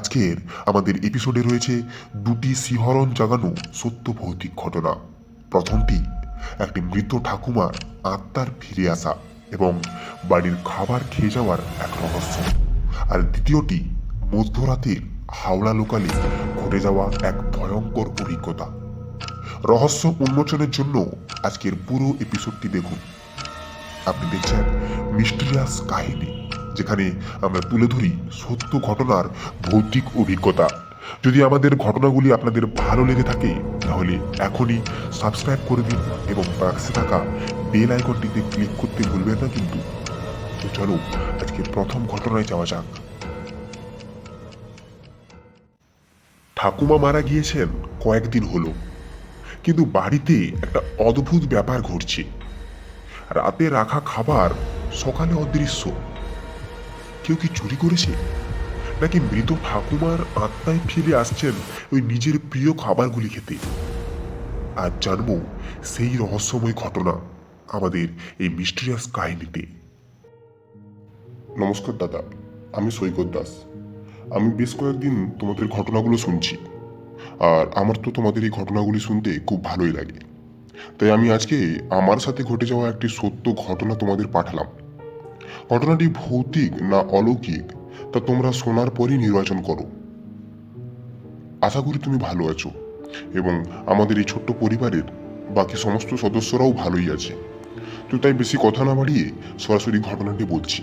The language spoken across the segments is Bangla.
আজকের আমাদের এপিসোডে রয়েছে দুটি শিহরণ জাগানো সত্য ভৌতিক ঘটনা। প্রথমটি, একটি মৃত ঠাকুমার আত্মার ফিরে আসা এবং বাড়ির খাবার খেয়ে যাওয়ার এক রহস্য। আর দ্বিতীয়টি, মধ্যরাতের হাওড়া লোকালে ঘটে যাওয়া এক ভয়ঙ্কর অভিজ্ঞতা। রহস্য উন্মোচনের জন্য আজকের পুরো এপিসোডটি দেখুন। আপনি দেখছেন মিস্টিরিয়াস কাহিনী। যেখানে আমরা তুলে ধরি সত্য ঘটনার ভৌতিক অভিজ্ঞতা। যদি আমাদের ঘটনাগুলি আপনাদের ভালো লেগে থাকে, তাহলে এখনই সাবস্ক্রাইব করে দিন এবং পাশে থাকা বেল আইকনটিতে ক্লিক করতে ভুলবেন না কিন্তু। তো চলো, আজকে প্রথম ঘটনায় যাওয়া যাক। ঠাকুমা মারা গিয়েছেন কয়েকদিন হলো। কিন্তু বাড়িতে একটা অদ্ভুত ব্যাপার ঘটছে। রাতে রাখা খাবার সকালে অদৃশ্য। কেউ কি চুরি করেছে? নাকি মৃত ঠাকুমার আত্মায় ফিরে আসছেন ওই নিজের প্রিয় খাবারগুলি খেতে? আজ জানব সেই রহস্যময় ঘটনা আমাদের এই মিস্টিরিয়াস কাহিনীতে। নমস্কার দাদা, আমি সৈকত দাস। আমি বেশ কয়েকদিন তোমাদের ঘটনাগুলো শুনছি, আর আমার তো তোমাদের এই ঘটনাগুলি শুনতে খুব ভালোই লাগে। তাই আমি আজকে আমার সাথে ঘটে যাওয়া একটি সত্য ঘটনা তোমাদের পাঠালাম। ঘটনাটি ভৌতিক না অলৌকিক, তা তোমরা শোনার পরই নির্বাচন করো। আশা করি তুমি ভালো আছো এবং আমাদের এই ছোট্ট পরিবারের বাকি সমস্ত সদস্যরাও ভালোই আছে। তো তাই বেশি কথা না বাড়িয়ে সরাসরি ঘটনাটি বলছি।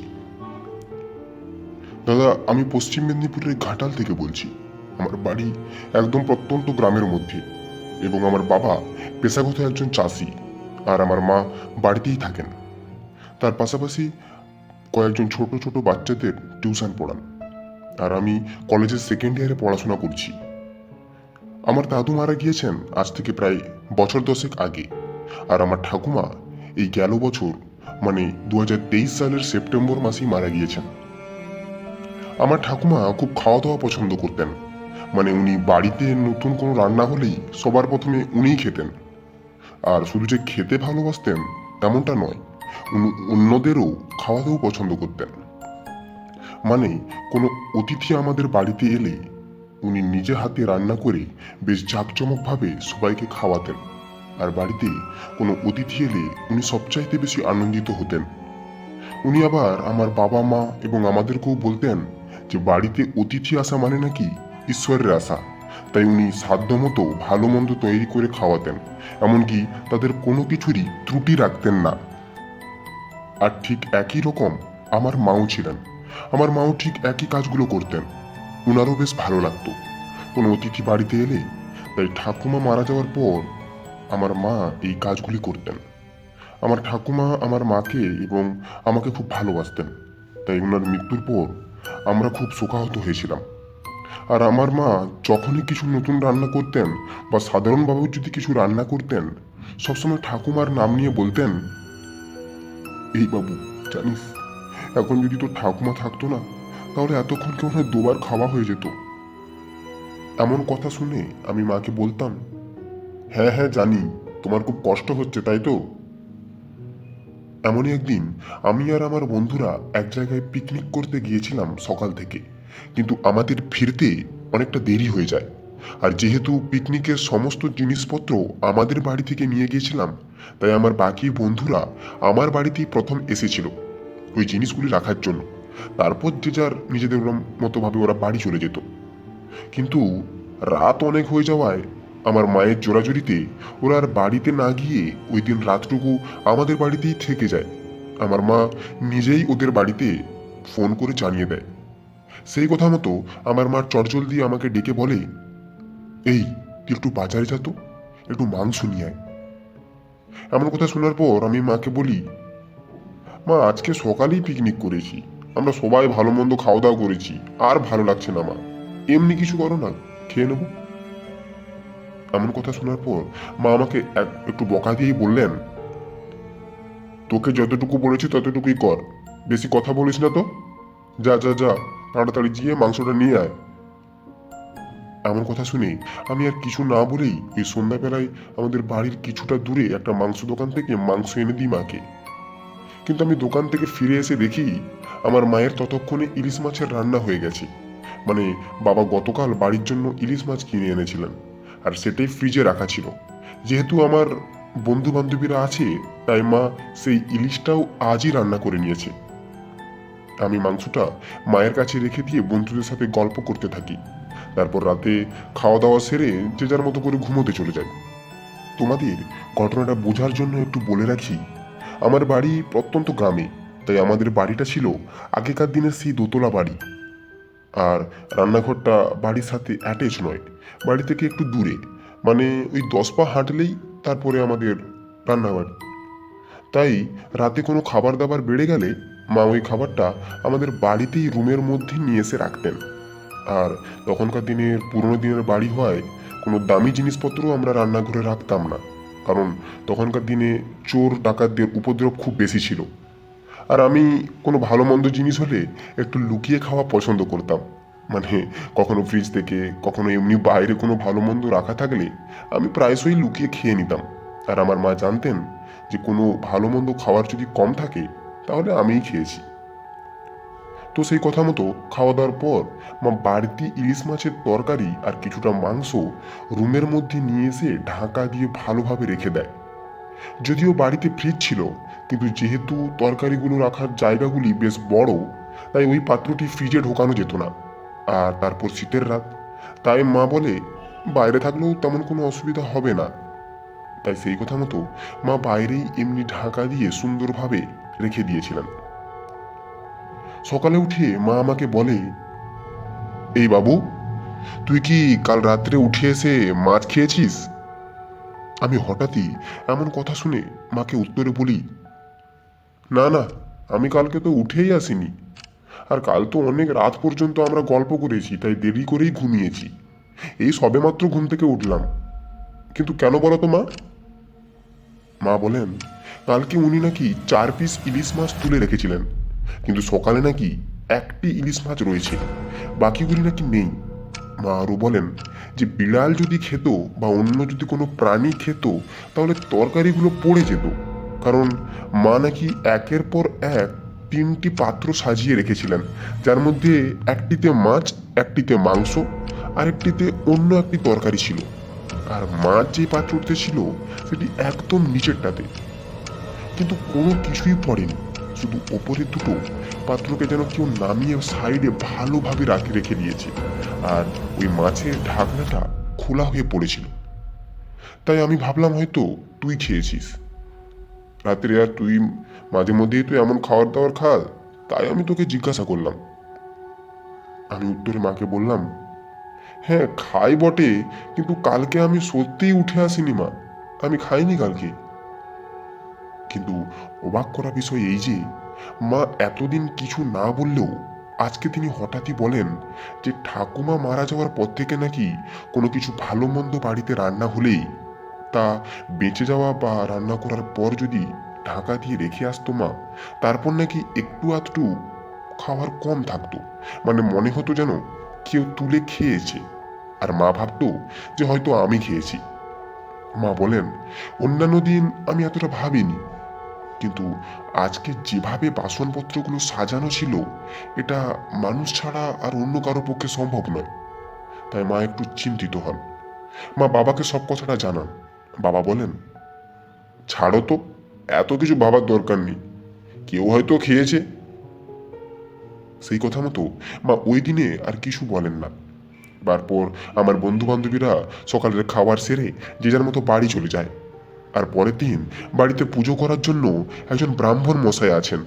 দাদা, আমি পশ্চিম মেদিনীপুরের ঘাটাল থেকে বলছি। আমার বাড়ি একদম প্রত্যন্ত গ্রামের মধ্যে এবং আমার বাবা পেশাগত একজন চাষি আর আমার মা বাড়িতেই থাকেন। তার পাশাপাশি কয়েকজন ছোট ছোট বাচ্চাদের টিউশন পড়ান। আর আমি কলেজের সেকেন্ড ইয়ারে পড়াশোনা করছি। আমার দাদু মারা গিয়েছেন আজ থেকে প্রায় বছর দশেক আগে। আর আমার ঠাকুমা এই গেল বছর মানে দু হাজার তেইশ সালের সেপ্টেম্বর মাসেই মারা গিয়েছেন। আমার ঠাকুমা খুব খাওয়া দাওয়া পছন্দ করতেন। মানে উনি বাড়িতে নতুন কোনো রান্না হলেই সবার প্রথমে উনিই খেতেন। আর শুধু যে খেতে ভালোবাসতেন, তেমনটা নয়। অন্যদেরও খাওয়াতেও পছন্দ করতেন। মানে কোনো অতিথি আমাদের বাড়িতে এলে উনি নিজে হাতে রান্না করে বেশ জাঁকজমকভাবে সবাইকে খাওয়াতেন। আর বাড়িতে কোনো অতিথি এলে উনি সবচাইতে বেশি আনন্দিত হতেন। উনি আবার আমার বাবা মা এবং আমাদেরকেও বলতেন যে, বাড়িতে অতিথি আসা মানে নাকি ঈশ্বরের আশা তাই উনি সাধ্যমতো ভালো মন্দ তৈরি করে খাওয়াতেন। এমনকি তাদের কোনো কিছুরই ত্রুটি রাখতেন না। আর ঠিক একই রকম আমার মাও ছিলেন। আমার মাও ঠিক একই কাজগুলো করতেন। ওনারও বেশ ভালো লাগতো। কোনো অতিথি বাড়িতে এলে তাই ঠাকুমা মারা যাওয়ার পর আমার মা এই কাজগুলি করতেন। আমার ঠাকুমা আমার মাকে এবং আমাকে খুব ভালোবাসতেন। তাই ওনার মৃত্যুর পর আমরা খুব শোকাহত হয়েছিলাম। আর আমার মা যখনই কিছু নতুন রান্না করতেন বা সাধারণভাবেও যদি কিছু রান্না করতেন, সবসময় ঠাকুমার নাম নিয়ে বলতেন এই বাবু, জানিস, এখন যদি তোর ঠাকুমা থাকতো না, তাহলে এতক্ষণ কেউ না দুবার খাওয়া হয়ে যেত। এমন কথা শুনে আমি মাকে বলতাম হ্যাঁ হ্যাঁ জানি, তোমার খুব কষ্ট হচ্ছে, তাই তো? এমনই একদিন আমি আর আমার বন্ধুরা এক জায়গায় পিকনিক করতে গিয়েছিলাম সকাল থেকে, কিন্তু আমাদের ফিরতে অনেকটা দেরি হয়ে যায়। আর যেহেতু পিকনিকের সমস্ত জিনিসপত্র আমাদের বাড়ি থেকে নিয়ে গিয়েছিলাম, তাই আমার বাকি বন্ধুরা আমার বাড়িতেই প্রথম এসেছিল ওই জিনিসগুলি রাখার জন্য। তারপর যে যার নিজেদের মতোভাবে ওরা বাড়ি চলে যেত। কিন্তু রাত অনেক হয়ে যাওয়ায় আমার মায়ের জোরাজুরিতে ওরা আর বাড়িতে না গিয়ে ওই দিন রাতটুকু আমাদের বাড়িতেই থেকে যায়। আমার মা নিজেই ওদের বাড়িতে ফোন করে জানিয়ে দেয়। সেই কথা মতো আমার মা চটজল দিয়ে আমাকে ডেকে বলে এই, তুই একটু বাজারে যা তো, একটু মাংস নিয়ে আয়। এমন কথা শোনার পর আমি মাকে বলি, মা, আজকে সকালেই পিকনিক করেছি। আমরা সবাই ভালো মন্দ খাওয়া দাওয়া করেছি, আর ভালো লাগছে না মা। এমনি কিছু করো না, খেয়ে নেব। এমন কথা শোনার পর মা আমাকে এক- একটু বকা দিয়েই বললেন, তোকে যতটুকু বলেছি ততটুকুই কর। বেশি কথা বলিস না তো। যা যা যা, তাড়াতাড়ি গিয়ে মাংসটা নিয়ে আয়। এমন কথা শুনে আমি আর কিছু না বলেই ওই সন্ধ্যাবেলায় আমাদের বাড়ির কিছুটা দূরে একটা মাংস দোকান থেকে মাংস এনে দিই মাকে। কিন্তু আমি দোকান থেকে ফিরে এসে দেখি আমার মায়ের ততক্ষণে ইলিশ মাছের রান্না হয়ে গেছে। মানে বাবা গতকাল বাড়ির জন্য ইলিশ মাছ কিনে এনেছিলেন আর সেটাই ফ্রিজে রাখা ছিল। যেহেতু আমার বন্ধু বান্ধবীরা আছে, তাই মা সেই ইলিশটাও আজই রান্না করে নিয়েছে। আমি মাংসটা মায়ের কাছে রেখে দিয়ে বন্ধুদের সাথে গল্প করতে থাকি। তারপর রাতে খাওয়া দাওয়া সেরে যে যার মতো করে ঘুমোতে চলে যাই। তোমাদের ঘটনাটা বোঝার জন্য একটু বলে রাখি, আমার বাড়ি প্রত্যন্ত গ্রামে, তাই আমাদের বাড়িটা ছিল আগেকার দিনের সেই দোতলা বাড়ি। আর রান্নাঘরটা বাড়ির সাথে অ্যাটাচ নয়, বাড়ি থেকে একটু দূরে মানে ওই দশ পা হাঁটলেই তারপরে আমাদের রান্নাঘর। তাই রাতে কোনো খাবার দাবার বেড়ে গেলে মা ওই খাবারটা আমাদের বাড়িতেই রুমের মধ্যে নিয়ে এসে রাখতেন। আর তখনকার দিনের পুরনো দিনের বাড়ি হওয়ায় কোনো দামি জিনিসপত্রও আমরা রান্নাঘরে রাখতাম না। কারণ তখনকার দিনে চোর, ডাকাতদের উপদ্রব খুব বেশি ছিল। আর আমি কোনো ভালো মন্দ জিনিস হলে একটু লুকিয়ে খাওয়া পছন্দ করতাম। মানে কখনো ফ্রিজ থেকে, কখনো এমনি বাইরে কোনো ভালো মন্দ রাখা থাকলে আমি প্রায়শই লুকিয়ে খেয়ে নিতাম। আর আমার মা জানতেন যে কোনো ভালো মন্দ খাওয়ার যদি কম থাকে, তাহলে আমিই খেয়েছি। তো সেই কথা মতো খাওয়া দাওয়ার পর মা বাড়তি ইলিশ মাছের তরকারি আর কিছুটা মাংস রুমের মধ্যে নিয়ে এসে ঢাকা দিয়ে ভালোভাবে রেখে দেয়। যদিও বাড়িতে ফ্রিজ ছিল, কিন্তু যেহেতু তরকারিগুলো রাখার জায়গাগুলি বেশ বড়, তাই ওই পাত্রটি ফ্রিজে ঢোকানো যেত না। আর তারপর শীতের রাত, তাই মা বলে, বাইরে থাকলেও তেমন কোনো অসুবিধা হবে না। তাই সেই কথা মতো মা বাইরেই এমনি ঢাকা দিয়ে সুন্দরভাবে রেখে দিয়েছিলেন। সকালে উঠে মা আমাকে বলে, এই বাবু, তুই কি কাল রাত্রে উঠে এসে মাছ খেয়েছিস? আমি হঠাৎই এমন কথা শুনে মাকে উত্তরে বলি, না না, আমি কালকে তো উঠেই আসিনি। আর কাল তো অনেক রাত পর্যন্ত আমরা গল্প করেছি, তাই দেরি করেই ঘুমিয়েছি। এই সবেমাত্র ঘুম থেকে উঠলাম। কিন্তু কেন বলো তো মা? মা বলেন, কালকে উনি নাকি চার পিস ইলিশ মাছ তুলে রেখেছিলেন। কিন্তু সকালে নাকি একটি ইলিশ মাছ রয়েছে। বাকিগুলি নাকি নেই। মা আরও বলেন যে, বিড়াল যদি খেত বা অন্য যদি কোনো প্রাণী খেত, তাহলে তরকারিগুলো পড়ে যেত। কারণ মা নাকি একের পর এক তিনটি পাত্র সাজিয়ে রেখেছিলেন, যার মধ্যে একটিতে মাছ, একটিতে মাংস, আরেকটিতে অন্য একটি তরকারি ছিল। আর মাছ যে পাত্রটিতে ছিল, সেটি একদম নিচেরটাতে। কিন্তু কোনো কিছুই পড়েনি। শুধু ওপরের দুটো পাত্রকে যেন কেউ নামিয়ে সাইডে ভালোভাবে রাখি রেখে দিয়েছে। আর ওই মাছের ঢাকনাটা খোলা হয়ে পড়েছিল। তাই আমি ভাবলাম, হয়তো তুই খেয়েছিস। রাত্রে আর তুই মাঝে মধ্যেই তুই এমন খাবার দাবার খাস। তাই আমি তোকে জিজ্ঞাসা করলাম। আমি উত্তরে মাকে বললাম হ্যাঁ খাই বটে, কিন্তু কালকে আমি সত্যিই উঠে আসিনি মা। আমি খাইনি কালকে। কিন্তু অবাক করা বিষয় এই যে, মা এতদিন কিছু না বললেও আজকে তিনি হঠাৎই বলেন যে ঠাকুমা মারা যাওয়ার পর থেকে নাকি কোনো কিছু ভালো মন্দ বাড়িতে রান্না হলেই তা বেঁচে যাওয়া বা রান্না করার পর যদি ঢাকা দিয়ে রেখে আসতো মা, তারপর নাকি একটু আধটু খাওয়ার কম থাকতো। মানে মনে হতো যেন কেউ তুলে খেয়েছে। আর মা ভাবতো যে হয়তো আমি খেয়েছি। মা বলেন, অন্যান্য দিন আমি এতটা ভাবিনি। কিন্তু আজকে যেভাবে বাসনপত্রগুলো সাজানো ছিল, এটা মানুষ ছাড়া আর অন্য কারও পক্ষে সম্ভব নয়। তাই মা একটু চিন্তিত হন। মা বাবাকে সব কথাটা জানান। বাবা বলেন, ছাড়ো তো, এত কিছু ভাবার দরকার নেই। কেউ হয়তো খেয়েছে। সেই কথা মতো মা ওই দিনে আর কিছু বলেন না। তারপর আমার বন্ধু বান্ধবীরা সকালের খাবার সেরে যে যার মতো বাড়ি চলে যায়। আর পরের দিন বাড়িতে পুজো করার জন্য একজন ব্রাহ্মণ মশাই আছেন।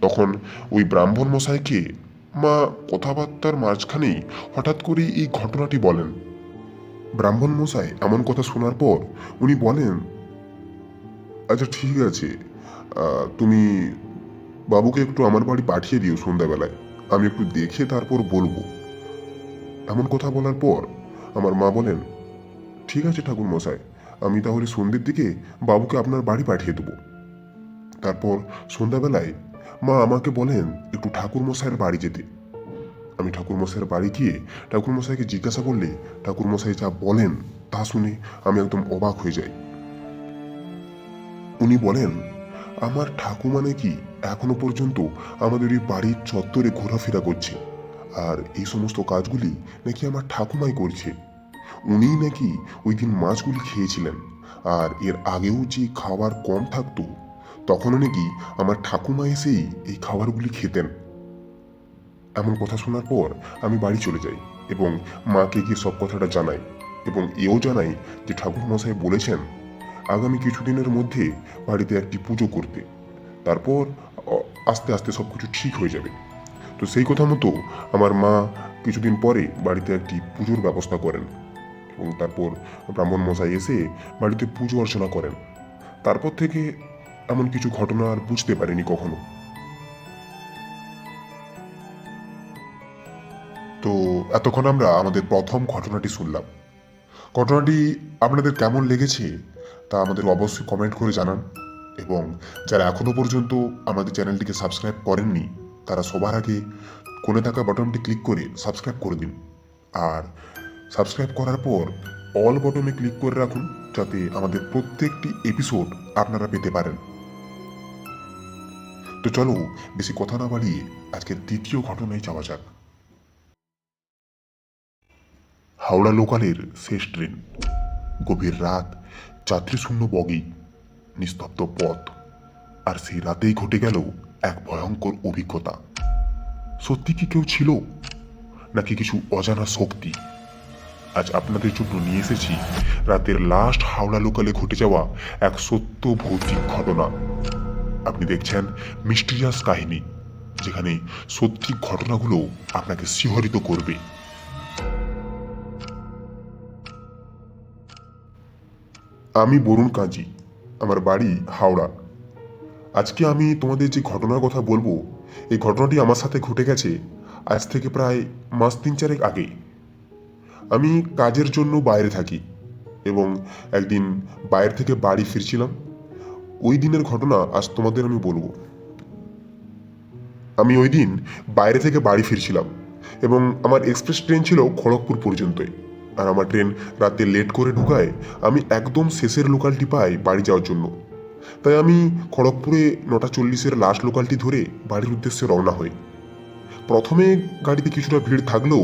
তখন ওই ব্রাহ্মণ মশাইকে মা কথাবার্তার মাঝখানেই হঠাৎ করেই এই ঘটনাটি বলেন। ব্রাহ্মণ মশাই এমন কথা শোনার পর উনি বলেন আচ্ছা ঠিক আছে। তুমি বাবুকে একটু আমার বাড়ি পাঠিয়ে দিও সন্ধ্যাবেলায়। আমি একটু দেখে তারপর বলব। এমন কথা বলার পর আমার মা বলেন, ঠিক আছে ঠাকুর মশাই আমি তাহলে সন্ধ্যের দিকে বাবুকে আপনার বাড়ি পাঠিয়ে দেবো। তারপর সন্ধ্যাবেলায় মা আমাকে বলেন একটু ঠাকুর মশাইয়ের বাড়ি যেতে। আমি ঠাকুর মশাইয়ের বাড়ি গিয়ে ঠাকুর মশাইকে জিজ্ঞাসা করলে ঠাকুর মশাই যা বলেন তা শুনে আমি একদম অবাক হয়ে যাই। উনি বলেন, আমার ঠাকুমা নাকি এখনও পর্যন্ত আমাদের এই বাড়ির চত্বরে ঘোরাফেরা করছে। আর এই সমস্ত কাজগুলি নাকি আমার ঠাকুমাই করছে। উনিই নাকি ওই দিন মাছগুলি খেয়েছিলেন। আর এর আগেও যে খাবার কম থাকতো, তখনও নাকি আমার ঠাকুমা এসেই এই খাবারগুলি খেতেন। এমন কথা শোনার পর আমি বাড়ি চলে যাই এবং মাকে গিয়ে সব কথাটা জানাই এবং এও জানাই যে ঠাকুর মশাই বলেছেন, আগামী কিছুদিনের মধ্যে বাড়িতে একটি পুজো করতে। তারপর আস্তে আস্তে সব কিছু ঠিক হয়ে যাবে। তো সেই কথা মতো আমার মা কিছুদিন পরে বাড়িতে একটি পুজোর ব্যবস্থা করেন। এবং তারপর ব্রাহ্মণ মশাই এসে বাড়িতে পুজো অর্চনা করেন। তারপর থেকে এমন কিছু ঘটনা আর বুঝতে পারিনি কখনো। তো এতক্ষণ আমরা আমাদের প্রথম ঘটনাটি শুনলাম। ঘটনাটি আপনাদের কেমন লেগেছে তা আমাদের অবশ্যই কমেন্ট করে জানান এবং যারা এখনও পর্যন্ত আমাদের চ্যানেলটিকে সাবস্ক্রাইব করেননি, তারা সবার আগে কোণে থাকা বাটনটি ক্লিক করে সাবস্ক্রাইব করে দিন। আর সাবস্ক্রাইব করার পর অল বটনে ক্লিক করে রাখুন যাতে আমাদের প্রত্যেকটি এপিসোড আপনারা পেতে পারেন। তো চলো, বেশি কথা না বাড়িয়ে আজকের দ্বিতীয় ঘটনায় যাওয়া যাক। হাওড়া লোকালের শেষ ট্রেন। গভীর রাত, যাত্রীশূন্য বগি, নিস্তব্ধ পথ। আর সেই রাতেই ঘটে গেল এক ভয়ঙ্কর অভিজ্ঞতা। সত্যি কি কেউ ছিল, নাকি কিছু অজানা শক্তি? আজ আপনাদের জন্য নিয়ে এসেছি রাতের লাস্ট হাওড়া লোকালে ঘটে যাওয়া এক সত্য ভৌতিক ঘটনা। আপনি দেখছেন মিস্টিরিয়াস কাহিনী, যেখানে সত্যি ঘটনাগুলো আপনাকে শিহরিত করবে। আমি বরুণ কাজী, আমার বাড়ি হাওড়া। আজকে আমি তোমাদের যে ঘটনার কথা বলব, এই ঘটনাটি আমার সাথে ঘটে গেছে আজ থেকে প্রায় মাস তিন চারেক আগে। আমি কাজের জন্য বাইরে থাকি এবং একদিন বাইরে থেকে বাড়ি ফিরছিলাম। ওই দিনের ঘটনা আজ তোমাদের আমি বলব। আমি ওই দিন বাইরে থেকে বাড়ি ফিরছিলাম এবং আমার এক্সপ্রেস ট্রেন ছিল খড়গপুর পর্যন্তই আর আমার ট্রেন রাতে লেট করে ঢুকায় আমি একদম শেষের লোকালটি পাই বাড়ি যাওয়ার জন্য। তাই আমি খড়গপুরে নটা চল্লিশের লাস্ট লোকালটি ধরে বাড়ির উদ্দেশ্যে রওনা হই। প্রথমে গাড়িতে কিছুটা ভিড় থাকলেও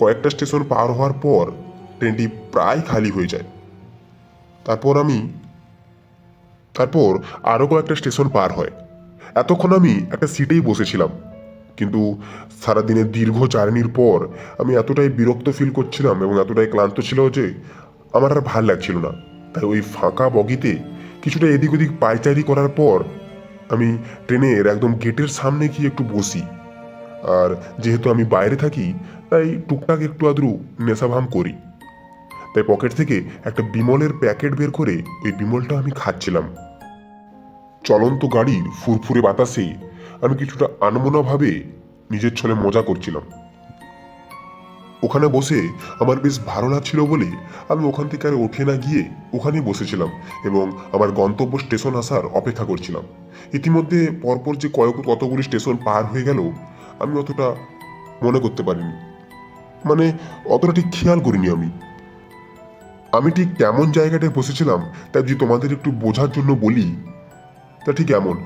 কয়েকটা স্টেশন পার হওয়ার পর ট্রেনটি প্রায় খালি হয়ে যায়। তারপর আমি, তারপর আরও কয়েকটা স্টেশন পার হয়। এতক্ষণ আমি একটা সিটেই বসেছিলাম, কিন্তু সারাদিনের দীর্ঘ জার্নির পর আমি এতটাই বিরক্ত ফিল করছিলাম এবং এতটাই ক্লান্ত ছিল যে আমার আর ভালো লাগছিল না। তাই ওই ফাঁকা বগিতে কিছুটা এদিক ওদিক পায়চারি করার পর আমি ট্রেনের একদম গেটের সামনে গিয়ে একটু বসি। আর যেহেতু আমি বাইরে থাকি, তাই টুকটাক একটু আদ্রু নেশাভাম করি। তাই পকেট থেকে একটা বিমলের প্যাকেট বের করে ওই বিমলটা আমি খাচ্ছিলাম। চলন্ত গাড়ির ফুরফুরে বাতাসে আমি কিছুটা আনমনাভাবে নিজের ছলে মজা করছিলাম। ওখানে বসে আমার বেশ ভালো লাগছিল বলে আমি ওখান থেকে আর ওঠে না গিয়ে ওখানেই বসেছিলাম এবং আমার গন্তব্য স্টেশন আসার অপেক্ষা করছিলাম। ইতিমধ্যে পরপর যে কয়েক কতগুলি স্টেশন পার হয়ে গেল আমি অতটা মনে করতে পারিনি। মানে অতটা ঠিক খেয়াল করিনি আমি। আমি ঠিক কেমন জায়গাটায় বসেছিলাম তা যদি তোমাদের একটু বোঝার জন্য বলি, তা ঠিক এমন।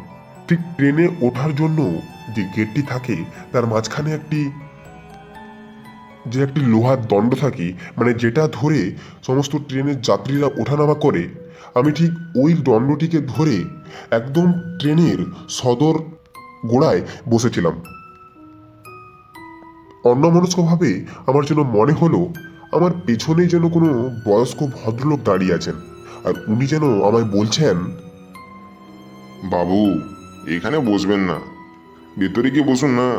ঠিক ট্রেনে ওঠার জন্য যে গেটটি থাকে, তার মাঝখানে একটি, যে একটি লোহার দণ্ড থাকে মানে যেটা ধরে সমস্ত ট্রেনের যাত্রীরা ওঠানামা করে, আমি ঠিক ওই দণ্ডটিকে ধরে একদম ট্রেনের সদর গোড়ায় বসেছিলাম। অন্যমনস্কভাবে আমার যেন মনে হলো, আমার পেছনেই যেন কোনো বয়স্ক ভদ্রলোক দাঁড়িয়ে আছেন। আর উনি যেন আমায় বলছেন, বাবু, এখানে বসবেন না। ভেতরে গিয়ে বসুন না।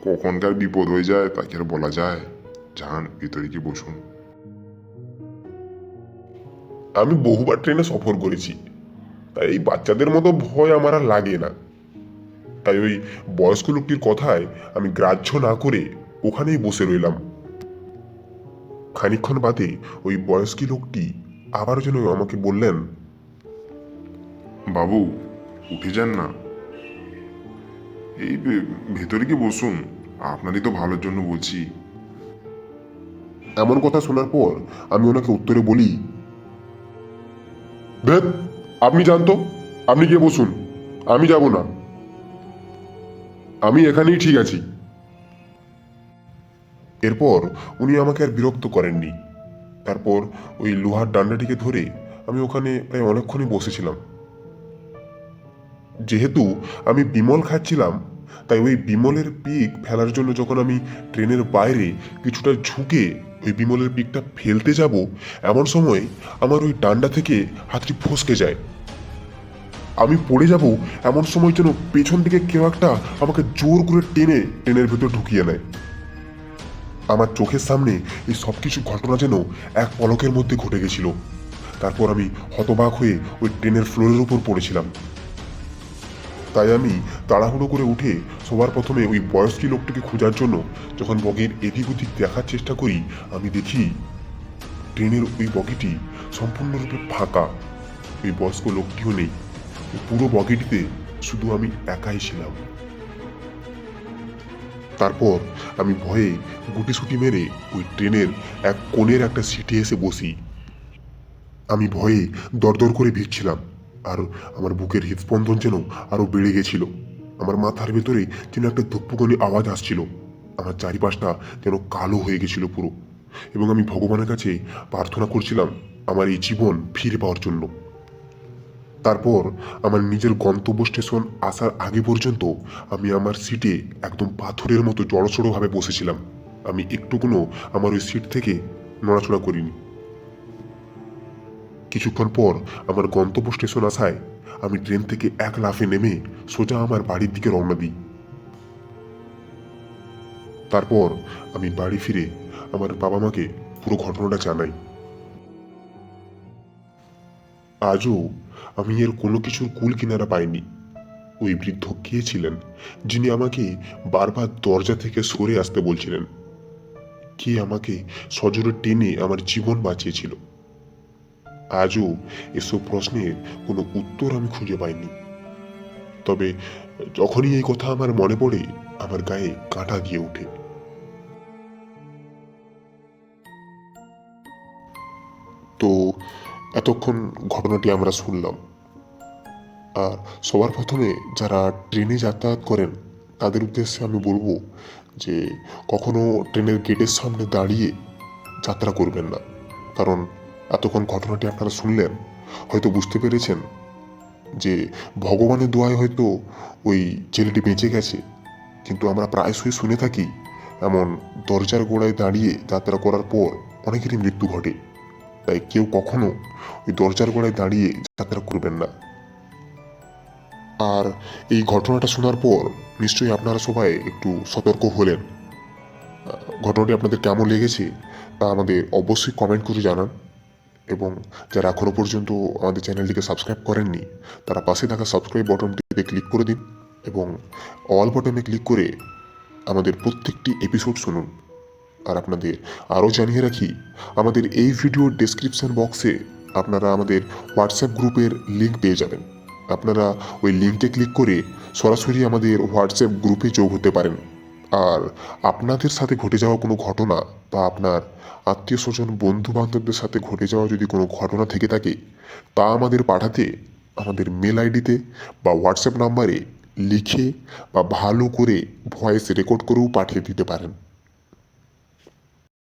কখন কখনকার বিপদ হয়ে যায়, তাকে আর বলা যায়। যান, ভেতরে গিয়ে বসুন। আমি বহুবার ট্রেনে সফর করেছি। তাই এই বাচ্চাদের মতো ভয় আমার আর লাগে না। তাই ওই বয়স্ক লোকটির কথায় আমি গ্রাহ্য না করে ওখানেই বসে রইলাম। খানিকক্ষণ বাদে ওই বয়স্কী লোকটি আবার যেন আমাকে বললেন, বাবু, উঠে যান না। এই ভেতরে কি বসুন, আপনারই তো ভালোর জন্য বলছি। এমন কথা শোনার পর আমি ওনাকে উত্তরে বলি ভেদ আপনি জানতো আপনি গিয়ে বসুন, আমি যাব না। আমি এখানেই ঠিক আছি। এরপর উনি আমাকে আর বিরক্ত করেননি। তারপর ওই লোহার ডান্ডাটিকে ধরে আমি ওখানে প্রায় অনেকক্ষণই বসেছিলাম। যেহেতু আমি বিমল খাচ্ছিলাম, তাই ওই বিমলের পিক ফেলার জন্য যখন আমি ট্রেনের বাইরে কিছুটা ঝুঁকে ওই বিমলের পিকটা ফেলতে যাব, এমন সময় আমার ওই ডান্ডা থেকে হাতটি ফসকে যায়। আমি পড়ে যাব এমন সময় যেন পেছন থেকে কেউ একটা আমাকে জোর করে টেনে ট্রেনের ভেতর ঢুকিয়ে নেয়। আমার চোখের সামনে এই সব কিছু ঘটনা যেন এক পলকের মধ্যে ঘটে গেছিল। তারপর আমি হতবাক হয়ে ওই ট্রেনের ফ্লোরের উপর পড়েছিলাম। তাই আমি তাড়াহুড়ো করে উঠে সবার প্রথমে ওই বয়স্কী লোকটিকে খোঁজার জন্য যখন বগির এদিক ওদিক দেখার চেষ্টা করি, আমি দেখি ট্রেনের ওই বগিটি সম্পূর্ণরূপে ফাঁকা। ওই বয়স্ক লোকটিও নেই। পুরো বগিটিতে শুধু আমি একাই ছিলাম। তারপর আমি ভয়ে গুটিসুটি মেরে ওই ট্রেনের এক কোণের একটা সিটে এসে বসি। আমি ভয়ে দরদর করে ভিড়ছিলাম আর আমার বুকের হৃদস্পন্দন যেন আরও বেড়ে গেছিল। আমার মাথার ভেতরে যেন একটা ধুপ্পুকনি আওয়াজ আসছিল। আমার চারিপাশটা যেন কালো হয়ে গেছিল পুরো। এবং আমি ভগবানের কাছে প্রার্থনা করছিলাম আমার এই জীবন ফিরে পাওয়ার জন্য। তারপর আমার নিজের গন্তব্য স্টেশন আসার আগে পর্যন্ত আমি আমার সিটে একদম পাথরের মতো জড়সড়ভাবে বসেছিলাম। আমি একটুকুনো আমার ওই সিট থেকে নড়াচড়া করিনি। কিছুক্ষণ পর আমার গন্তব্য স্টেশন আসায় আমি ট্রেন থেকে এক লাফে নেমে সোজা আমার বাড়ির দিকে রওনা দিই। তারপর আমি বাড়ি ফিরে আমার বাবা মাকে পুরো ঘটনাটা জানাই। আজও আমি এর কোনো কিছুর কুল কিনারা পাইনি। ওই বৃদ্ধ কে ছিলেন, যিনি আমাকে বারবার দরজা থেকে সরে আসতে বলছিলেন। কে আমাকে সজোরে টেনে আমার জীবন বাঁচিয়েছিল। আজও এসব প্রশ্নের কোনো উত্তর আমি খুঁজে পাইনি। তবে যখনই এই কথা আমার মনে পড়ে, আমার গায়ে কাঁটা দিয়ে ওঠে। তো এতক্ষণ ঘটনাটি আমরা শুনলাম। আর সবার প্রথমে যারা ট্রেনে যাতায়াত করেন, তাদের উদ্দেশ্যে আমি বলব যে কখনো ট্রেনের গেটের সামনে দাঁড়িয়ে যাত্রা করবেন না। কারণ এতক্ষণ ঘটনাটি আপনারা শুনলেন, হয়তো বুঝতে পেরেছেন যে ভগবানের দোয়ায় হয়তো ওই ছেলেটি বেঁচে গেছে। কিন্তু আমরা প্রায়শই শুনে থাকি, এমন দরজার গোড়ায় দাঁড়িয়ে যাত্রা করার পর অনেকেরই মৃত্যু ঘটে। তাই কেউ কখনো ওই দরজার গোড়ায় দাঁড়িয়ে যাত্রা করবেন না। আর এই ঘটনাটা শোনার পর নিশ্চয়ই আপনারা সবাই একটু সতর্ক হলেন। ঘটনাটি আপনাদের কেমন লেগেছে তা আমাদের অবশ্যই কমেন্ট করে জানান। এবং যারা এখনও পর্যন্ত আমাদের চ্যানেলটিকে সাবস্ক্রাইব করেননি, তারা পাশে থাকা সাবস্ক্রাইব বটনটিতে ক্লিক করে দিন। এবং অল বটনে ক্লিক করে আমাদের প্রত্যেকটি এপিসোড শুনুন। আর আপনাদের আরও জানিয়ে রাখি, আমাদের এই ভিডিওর ডেসক্রিপশন বক্সে আপনারা আমাদের হোয়াটসঅ্যাপ গ্রুপের লিঙ্ক পেয়ে যাবেন। আপনারা ওই লিঙ্কে ক্লিক করে সরাসরি আমাদের হোয়াটসঅ্যাপ গ্রুপে যোগ হতে পারেন। আর আপনাদের সাথে ঘটে যাওয়া কোনো ঘটনা বা আপনার আত্মীয় স্বজন বন্ধু বান্ধবদের সাথে ঘটে যাওয়া যদি কোনো ঘটনা থেকে থাকে, তা আমাদের পাঠাতে আমাদের মেল আইডিতে বা হোয়াটসঅ্যাপ নাম্বারে লিখে বা ভালো করে ভয়েস রেকর্ড করেও পাঠিয়ে দিতে পারেন।